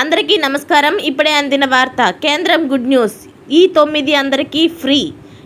అందరికీ నమస్కారం. ఇప్పుడే అందిన వార్త కేంద్రం గుడ్ న్యూస్. ఈ తొమ్మిది అందరికీ ఫ్రీ.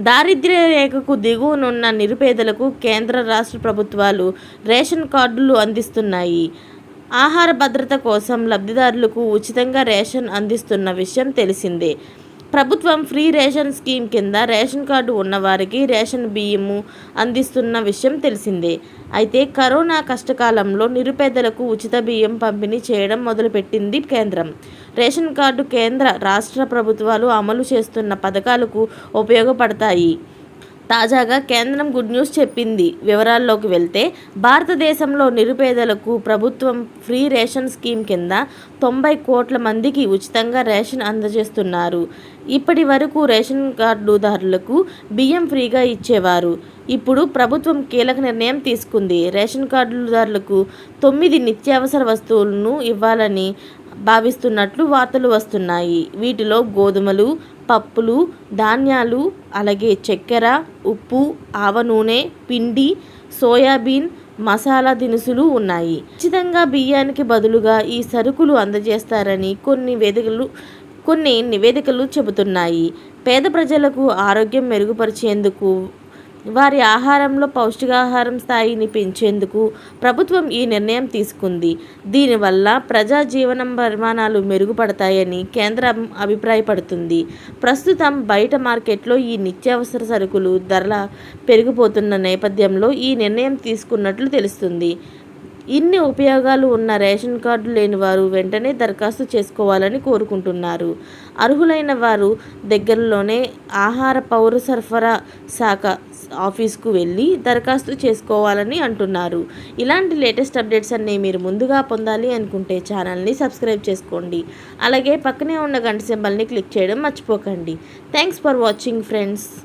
దారిద్ర్య రేఖకు దిగువనున్న నిరుపేదలకు కేంద్ర రాష్ట్ర ప్రభుత్వాలు రేషన్ కార్డులు అందిస్తున్నాయి. ఆహార భద్రత కోసం లబ్ధిదారులకు ఉచితంగా రేషన్ అందిస్తున్న విషయం తెలిసిందే. ప్రభుత్వం ఫ్రీ రేషన్ స్కీమ్ కింద రేషన్ కార్డు ఉన్నవారికి రేషన్ బియ్యము అందిస్తున్న విషయం తెలిసిందే. అయితే కరోనా కష్టకాలంలో నిరుపేదలకు ఉచిత బియ్యం పంపిణీ చేయడం మొదలుపెట్టింది కేంద్రం. రేషన్ కార్డు కేంద్ర రాష్ట్ర ప్రభుత్వాలు అమలు చేస్తున్న పథకాలకు ఉపయోగపడతాయి. తాజాగా కేంద్రం గుడ్ న్యూస్ చెప్పింది. వివరాల్లోకి వెళ్తే భారతదేశంలో నిరుపేదలకు ప్రభుత్వం ఫ్రీ రేషన్ స్కీమ్ కింద తొంభై కోట్ల మందికి ఉచితంగా రేషన్ అందజేస్తున్నారు. ఇప్పటి వరకు రేషన్ కార్డుదారులకు బియ్యం ఫ్రీగా ఇచ్చేవారు. ఇప్పుడు ప్రభుత్వం కీలక నిర్ణయం తీసుకుంది. రేషన్ కార్డుదారులకు తొమ్మిది నిత్యావసర వస్తువులను ఇవ్వాలని భావిస్తున్నట్లు వార్తలు వస్తున్నాయి. వీటిలో గోధుమలు పప్పులు ధాన్యాలు అలాగే చక్కెర ఉప్పు ఆవ నూనె పిండి సోయాబీన్ మసాలా దినుసులు ఉన్నాయి. ఉచితంగా బియ్యానికి బదులుగా ఈ సరుకులు అందజేస్తారని కొన్ని వేదికలు కొన్ని నివేదికలు చెబుతున్నాయి. పేద ప్రజలకు ఆరోగ్యం మెరుగుపరిచేందుకు వారి ఆహారంలో పౌష్టికాహారం స్థాయిని పెంచేందుకు ప్రభుత్వం ఈ నిర్ణయం తీసుకుంది. దీనివల్ల ప్రజా జీవనం పరిమాణాలు మెరుగుపడతాయని కేంద్రం అభిప్రాయపడుతుంది. ప్రస్తుతం బయట మార్కెట్లో ఈ నిత్యావసర సరుకులు ధరల పెరిగిపోతున్న నేపథ్యంలో ఈ నిర్ణయం తీసుకున్నట్లు తెలుస్తుంది. ఇన్ని ఉపయోగాలు ఉన్న రేషన్ కార్డు లేని వారు వెంటనే దరఖాస్తు చేసుకోవాలని కోరుకుంటున్నారు. అర్హులైన వారు దగ్గరలోనే ఆహార పౌర సరఫరా శాఖ ఆఫీస్కు వెళ్ళి దరఖాస్తు చేసుకోవాలని అంటున్నారు. ఇలాంటి లేటెస్ట్ అప్డేట్స్ అన్నీ మీరు ముందుగా పొందాలి అనుకుంటే ఛానల్ని సబ్స్క్రైబ్ చేసుకోండి. అలాగే పక్కనే ఉన్న గంట సింబల్ని క్లిక్ చేయడం మర్చిపోకండి. Thanks for watching friends.